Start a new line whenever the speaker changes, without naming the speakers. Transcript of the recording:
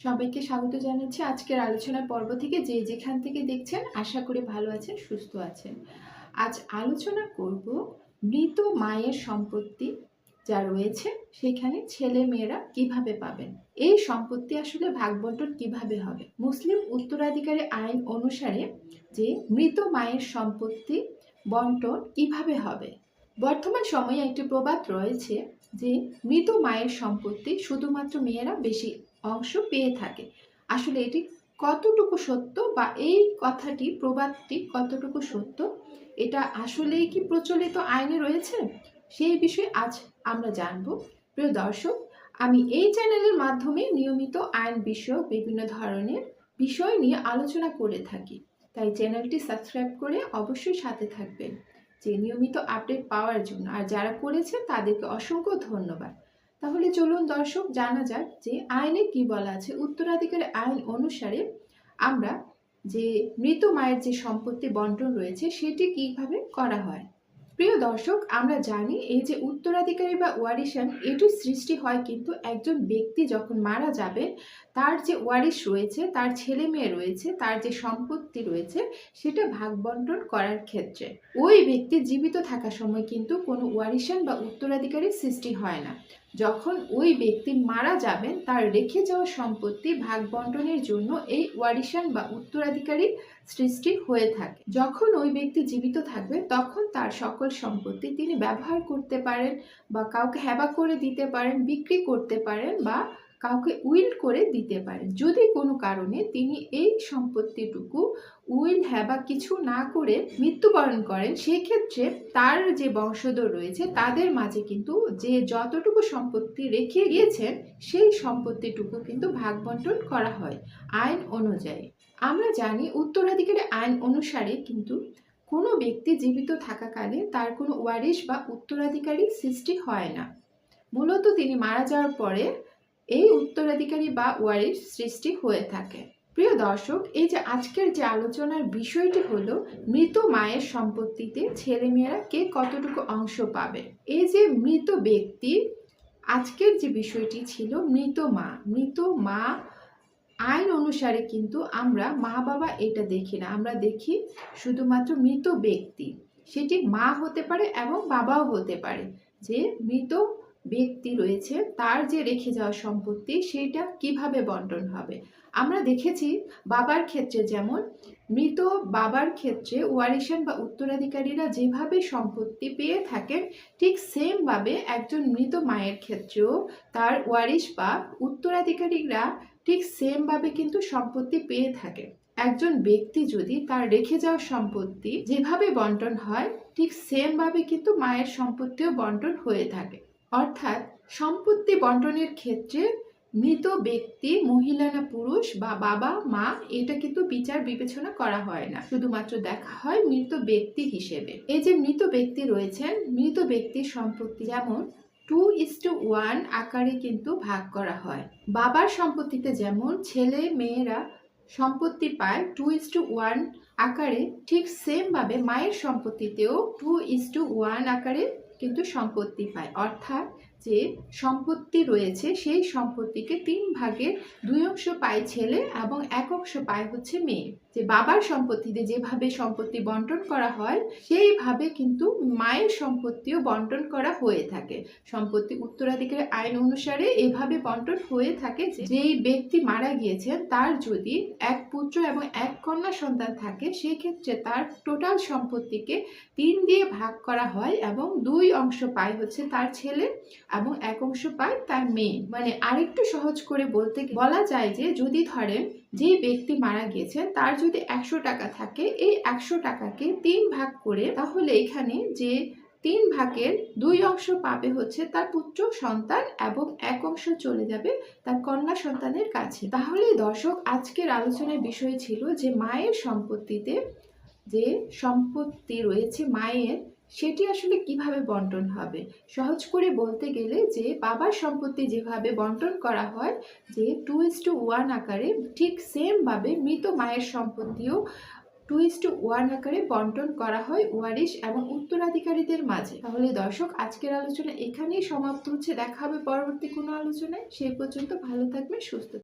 সবাইকে স্বাগত জানাচ্ছি আজকের আলোচনার পর্ব থেকে। যে যেখান থেকে দেখছেন, আশা করি ভালো আছেন, সুস্থ আছেন। আজ আলোচনা করব মৃত মায়ের সম্পত্তি যা রয়েছে, সেখানে ছেলে মেয়েরা কীভাবে পাবেন? এই সম্পত্তি আসলে ভাগ বন্টন কীভাবে হবে? মুসলিম উত্তরাধিকারী আইন অনুসারে যে মৃত মায়ের সম্পত্তি বন্টন কীভাবে হবে? বর্তমান সময়ে একটি প্রবাদ রয়েছে যে মৃত মায়ের সম্পত্তি শুধুমাত্র মেয়েরা বেশি অংশ পেয়ে থাকে। আসলে এটি কতটুকু সত্য বা এই কথাটি, প্রবাদটি কতটুকু সত্য, এটা আসলেই কি প্রচলিত আইনে রয়েছে? সেই বিষয়ে আজ আমরা জানব। প্রিয় দর্শক, আমি এই চ্যানেলের মাধ্যমে নিয়মিত আইন বিষয়ক বিভিন্ন ধরনের বিষয় নিয়ে আলোচনা করে থাকি। তাই চ্যানেলটি সাবস্ক্রাইব করে অবশ্যই সাথে থাকবেন। যে নিয়মিত আপডেট পাওয়ার জন্য। আর যারা করেছে, তাদেরকে অসংখ্য ধন্যবাদ। তাহলে চলুন দর্শক, জানা যাক যে আইনে কি বলা আছে। উত্তরাধিকার আইন অনুসারে আমরা যে মৃত মায়ের যে সম্পত্তি বন্টন রয়েছে, সেটি কীভাবে করা হয়? প্রিয় দর্শক, আমরা জানি এই যে উত্তরাধিকারী বা ওয়ারিশান এটি সৃষ্টি হয় কিন্তু একজন ব্যক্তি যখন মারা যাবে তার যে ওয়ারিশ রয়েছে, তার ছেলে মেয়ে রয়েছে, তার যে সম্পত্তি রয়েছে, সেটা ভাগ বন্টন করার ক্ষেত্রে। ওই ব্যক্তি জীবিত থাকার সময় কিন্তু কোনো ওয়ারিশান বা উত্তরাধিকারীর সৃষ্টি হয় না। যখন ওই ব্যক্তি মারা যাবেন, তার রেখে যাওয়া সম্পত্তি ভাগ বন্টনের জন্য এই ওয়ারিশান বা উত্তরাধিকারী সৃষ্টি হয়ে থাকে। যখন ওই ব্যক্তি জীবিত থাকবে, তখন তার সকল সম্পত্তি তিনি ব্যবহার করতে পারেন বা কাউকে হেবা করে দিতে পারেন, বিক্রি করতে পারেন বা কাউকে উইল করে দিতে পারেন। যদি কোনো কারণে তিনি এই সম্পত্তিটুকু উইল হেবা কিছু না করে মৃত্যুবরণ করেন, সেক্ষেত্রে তার যে বংশধর রয়েছে, তাদের মাঝে কিন্তু যে যতটুকু সম্পত্তি রেখে গিয়েছেন, সেই সম্পত্তিটুকু কিন্তু ভাগ বন্টন করা হয় আইন অনুযায়ী। আমরা জানি উত্তরাধিকারী আইন অনুসারে কিন্তু কোনো ব্যক্তি জীবিত থাকাকালে তার কোনো ওয়ারিশ বা উত্তরাধিকারী সৃষ্টি হয় না। মূলত তিনি মারা যাওয়ার পরে এই উত্তরাধিকারী বা ওয়ারিশ সৃষ্টি হয়ে থাকে। প্রিয় দর্শক, এই যে আজকের যে আলোচনার বিষয়টি হলো, মৃত মায়ের সম্পত্তিতে ছেলেমেয়েরা কে কতটুকু অংশ পাবে? এই যে মৃত ব্যক্তি, আজকের যে বিষয়টি ছিল মৃত মা। মৃত মা আইন অনুসারে কিন্তু আমরা মা বাবা এটা দেখি না। আমরা দেখি শুধুমাত্র মৃত ব্যক্তি। সেটি মা হতে পারে এবং বাবাও হতে পারে। যে মৃত ব্যক্তি রয়েছে, তার যে রেখে যাওয়া সম্পত্তি সেটা কীভাবে বন্টন হবে? আমরা দেখেছি বাবার ক্ষেত্রে যেমন, মৃত বাবার ক্ষেত্রে ওয়ারিশান বা উত্তরাধিকারীরা যেভাবে সম্পত্তি পেয়ে থাকেন, ঠিক সেমভাবে একজন মৃত মায়ের ক্ষেত্রেও তার ওয়ারিশ বা উত্তরাধিকারীরা ঠিক সেমভাবে কিন্তু সম্পত্তি পেয়ে থাকে একজন ব্যক্তি যদি তার রেখে যাওয়া সম্পত্তি যেভাবে বন্টন হয়, ঠিক সেমভাবে কিন্তু মায়ের সম্পত্তিও বন্টন হয়ে থাকে। অর্থাৎ সম্পত্তি বন্টনের ক্ষেত্রে মৃত ব্যক্তি, মহিলা না পুরুষ বা বাবা, মা, এটা কিন্তু বিচার বিবেচনা করা হয় না। শুধুমাত্র দেখা হয় মৃত ব্যক্তি হিসেবে। এই যে মৃত ব্যক্তি রয়েছেন, মৃত ব্যক্তির সম্পত্তি যেমন টু ইস টু ওয়ান আকারে কিন্তু ভাগ করা হয়। বাবার সম্পত্তিতে যেমন ছেলে, মেয়েরা সম্পত্তি পায় টু ইস টু ওয়ান আকারে ঠিক সেমভাবে মায়ের সম্পত্তিতেও টু ইস টু ওয়ান আকারে কিন্তু সম্পত্তি পায় অর্থাৎ যে সম্পত্তি রয়েছে, সেই সম্পত্তিকে তিন ভাগের দুই অংশ পায় ছেলে এবং এক অংশ পায় হচ্ছে মেয়ে। যে বাবার সম্পত্তিতে যেভাবে সম্পত্তি বন্টন করা হয়, সেইভাবে কিন্তু মায়ের সম্পত্তিও বন্টন করা হয়ে থাকে। সম্পত্তি উত্তরাধিকারের আইন অনুসারে এভাবে বন্টন হয়ে থাকে যেই ব্যক্তি মারা গিয়েছেন তার যদি এক পুত্র এবং এক কন্যা সন্তান থাকে, সেক্ষেত্রে তার টোটাল সম্পত্তিকে তিন দিয়ে ভাগ করা হয় এবং দুই অংশ পায় হচ্ছে তার ছেলে এবং এক অংশ পায় তার মেয়ে। মানে আরেকটু সহজ করে বলতে বলা যায় যে, যদি ধরেন যে ব্যক্তি মারা গিয়েছেন তার যদি একশো টাকা থাকে, এই একশো টাকাকে তিন ভাগ করে তাহলে এখানে যে তিন ভাগের দুই অংশ পাবে হচ্ছে তার পুত্র, সন্তান এবং এক অংশ চলে যাবে তার কন্যা সন্তানের কাছে। তাহলে দর্শক, আজকের আলোচনার বিষয় ছিল যে, মায়ের সম্পত্তিতে যে সম্পত্তি রয়েছে, মায়ের সেটি আসলে কীভাবে বন্টন হবে? সহজ করে বলতে গেলে যে, বাবার সম্পত্তি যেভাবে বন্টন করা হয়, যে টু ইস টু ওয়ান আকারে ঠিক সেমভাবে মৃত মায়ের সম্পত্তিও টু ইস টু ওয়ান আকারে বন্টন করা হয় ওয়ারিশ এবং উত্তরাধিকারীদের মাঝে। তাহলে দর্শক, আজকের আলোচনা এখানেই সমাপ্ত হচ্ছে। দেখা হবে পরবর্তী কোনো আলোচনায়। সেই পর্যন্ত ভালো থাকবে সুস্থ